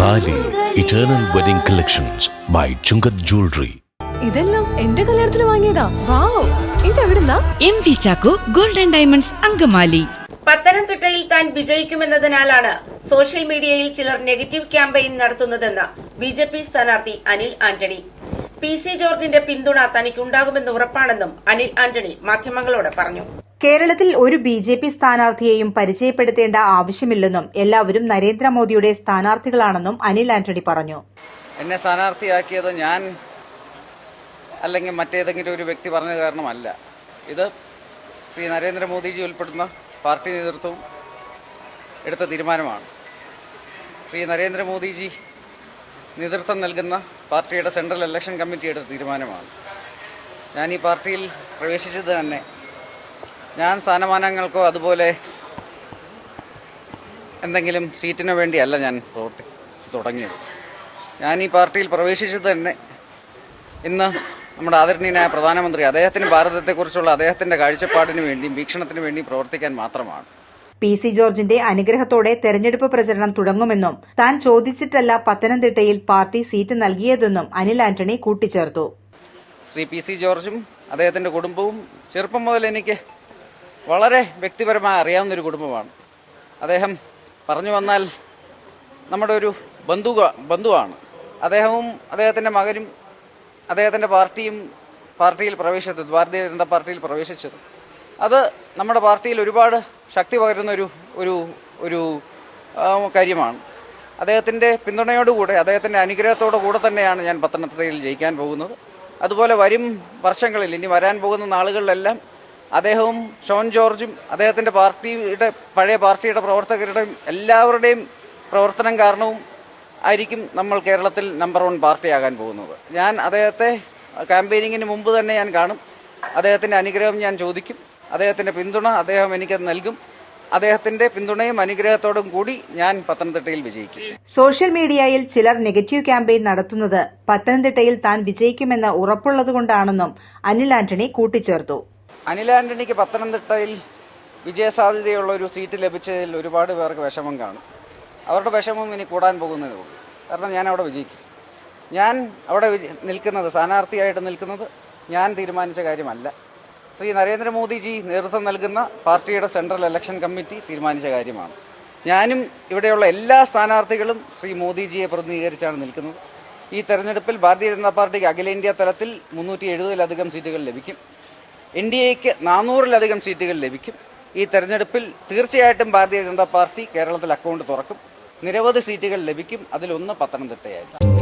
താലി eternal wedding collections by Chungath jewellery ഇതെല്ലാം എന്റെ കല്യാണത്തിന് വാങ്ങിയതാ. Wow. ഇതെവിടുന്നാ? M V Chacko golden diamonds Angamaly. പത്തനംതിട്ടയിൽ താൻ വിജയിക്കുമെന്നതിനാലാണ് സോഷ്യൽ മീഡിയയിൽ ചിലർ നെഗറ്റീവ് ക്യാമ്പയിൻ നടത്തുന്നതെന്ന് ബി ജെ പി സ്ഥാനാർത്ഥി അനിൽ ആന്റണി. പി സി ജോർജിന്റെ പിന്തുണ തനിക്കുണ്ടാകുമെന്ന് ഉറപ്പാണെന്നും അനിൽ ആന്റണി മാധ്യമങ്ങളോട് പറഞ്ഞു. കേരളത്തിൽ ഒരു ബി ജെ പി സ്ഥാനാർത്ഥിയെയും പരിചയപ്പെടുത്തേണ്ട ആവശ്യമില്ലെന്നും എല്ലാവരും നരേന്ദ്രമോദിയുടെ സ്ഥാനാർത്ഥികളാണെന്നും അനിൽ ആന്റണി പറഞ്ഞു. എന്നെ സ്ഥാനാർത്ഥിയാക്കിയത് ഞാൻ അല്ലെങ്കിൽ മറ്റേതെങ്കിലും ഒരു വ്യക്തി പറഞ്ഞ കാരണമല്ല. ഇത് ശ്രീ നരേന്ദ്രമോദിജി ഉൾപ്പെടുന്ന പാർട്ടി നേതൃത്വം എടുത്ത തീരുമാനമാണ്. ശ്രീ നരേന്ദ്രമോദിജി നേതൃത്വം നൽകുന്ന പാർട്ടിയുടെ സെൻട്രൽ ഇലക്ഷൻ കമ്മിറ്റി എടുത്ത തീരുമാനമാണ്. ഞാൻ ഈ പാർട്ടിയിൽ പ്രവേശിച്ചത് തന്നെ ഞാൻ സ്ഥാനമാനങ്ങൾക്കോ അതുപോലെ എന്തെങ്കിലും സീറ്റിന് വേണ്ടിയല്ല ഞാൻ പ്രവർത്തി തുടങ്ങിയത്. ഞാൻ ഈ പാർട്ടിയിൽ പ്രവേശിച്ചത് തന്നെ ഇന്ന് നമ്മുടെ ആദരണീയനായ പ്രധാനമന്ത്രി അദ്ദേഹത്തിന് ഭാരതത്തെക്കുറിച്ചുള്ള അദ്ദേഹത്തിന്റെ കാഴ്ചപ്പാടിന് വേണ്ടിയും വീക്ഷണത്തിന് വേണ്ടിയും പ്രവർത്തിക്കാൻ മാത്രമാണ്. പി സി ജോർജിന്റെ അനുഗ്രഹത്തോടെ തെരഞ്ഞെടുപ്പ് പ്രചരണം തുടങ്ങുമെന്നും താൻ ചോദിച്ചിട്ടല്ല പത്തനംതിട്ടയിൽ പാർട്ടി സീറ്റ് നൽകിയതെന്നും അനിൽ ആന്റണി കൂട്ടിച്ചേർത്തു. ശ്രീ പി സി ജോർജും അദ്ദേഹത്തിന്റെ കുടുംബവും ചെറുപ്പം മുതൽ എനിക്ക് വളരെ വ്യക്തിപരമായി അറിയാവുന്നൊരു കുടുംബമാണ്. അദ്ദേഹം പറഞ്ഞു വന്നാൽ നമ്മുടെ ഒരു ബന്ധു ബന്ധുവാണ്. അദ്ദേഹവും അദ്ദേഹത്തിന്റെ മകനും അദ്ദേഹത്തിന്റെ പാർട്ടിയും പാർട്ടിയിൽ പ്രവേശിച്ചത് ഭാരതീയ ജനതാ പാർട്ടിയിൽ പ്രവേശിച്ചത്. അത് നമ്മുടെ പാർട്ടിയിൽ ഒരുപാട് ശക്തി പകരുന്ന ഒരു ഒരു ഒരു കാര്യമാണ്. അദ്ദേഹത്തിന്റെ പിന്തുണയോടുകൂടെ അദ്ദേഹത്തിന്റെ അനുഗ്രഹത്തോടു കൂടെ തന്നെയാണ് ഞാൻ പത്തനംതിട്ടയിൽ ജയിക്കാൻ പോകുന്നത്. അതുപോലെ വരും വർഷങ്ങളിൽ ഇനി വരാൻ പോകുന്ന നാളുകളിലെല്ലാം അദ്ദേഹവും ഷോൺ ജോർജും അദ്ദേഹത്തിന്റെ പാർട്ടിയുടെ പഴയ പാർട്ടിയുടെ പ്രവർത്തകരുടെയും എല്ലാവരുടെയും പ്രവർത്തനം കാരണവും ആയിരിക്കും നമ്മൾ കേരളത്തിൽ നമ്പർ വൺ പാർട്ടിയാകാൻ പോകുന്നത്. ഞാൻ അദ്ദേഹത്തെ ക്യാമ്പയിനിങ്ങിന് മുമ്പ് തന്നെ ഞാൻ കാണും. അദ്ദേഹത്തിന്റെ അനുഗ്രഹം ഞാൻ ചോദിക്കും. അദ്ദേഹത്തിന്റെ പിന്തുണ അദ്ദേഹം എനിക്കത് നൽകും. അദ്ദേഹത്തിന്റെ പിന്തുണയും അനുഗ്രഹത്തോടും കൂടി ഞാൻ പത്തനംതിട്ടയിൽ വിജയിക്കും. സോഷ്യൽ മീഡിയയിൽ ചിലർ നെഗറ്റീവ് ക്യാമ്പയിൻ നടത്തുന്നത് പത്തനംതിട്ടയിൽ താൻ വിജയിക്കുമെന്ന് ഉറപ്പുള്ളതുകൊണ്ടാണെന്നും അനിൽ ആന്റണി കൂട്ടിച്ചേർത്തു. അനിൽ ആന്റണിക്ക് പത്തനംതിട്ടയിൽ വിജയസാധ്യതയുള്ള ഒരു സീറ്റ് ലഭിച്ചതിൽ ഒരുപാട് പേർക്ക് വിഷമം കാണും. അവരുടെ വിഷമം ഇനി കൂടാൻ പോകുന്നതേ ഉള്ളൂ. കാരണം ഞാൻ അവിടെ വിജയിക്കും. ഞാൻ അവിടെ നിൽക്കുന്നത് സ്ഥാനാർത്ഥിയായിട്ട് നിൽക്കുന്നത് ഞാൻ തീരുമാനിച്ച കാര്യമല്ല. ശ്രീ നരേന്ദ്രമോദിജി നേതൃത്വം നൽകുന്ന പാർട്ടിയുടെ സെൻട്രൽ ഇലക്ഷൻ കമ്മിറ്റി തീരുമാനിച്ച കാര്യമാണ്. ഞാനും ഇവിടെയുള്ള എല്ലാ സ്ഥാനാർത്ഥികളും ശ്രീ മോദിജിയെ പ്രതിനിധീകരിച്ചാണ് നിൽക്കുന്നത്. ഈ തെരഞ്ഞെടുപ്പിൽ ഭാരതീയ ജനതാ പാർട്ടിക്ക് അഖിലേന്ത്യാ തലത്തിൽ മുന്നൂറ്റി എഴുപതിലധികം സീറ്റുകൾ ലഭിക്കും. എൻ ഡി എക്ക് നാനൂറിലധികം സീറ്റുകൾ ലഭിക്കും. ഈ തെരഞ്ഞെടുപ്പിൽ തീർച്ചയായിട്ടും ഭാരതീയ ജനതാ പാർട്ടി കേരളത്തിൽ അക്കൗണ്ട് തുറക്കും. നിരവധി സീറ്റുകൾ ലഭിക്കും. അതിലൊന്ന് പത്തനംതിട്ടയായിരിക്കും.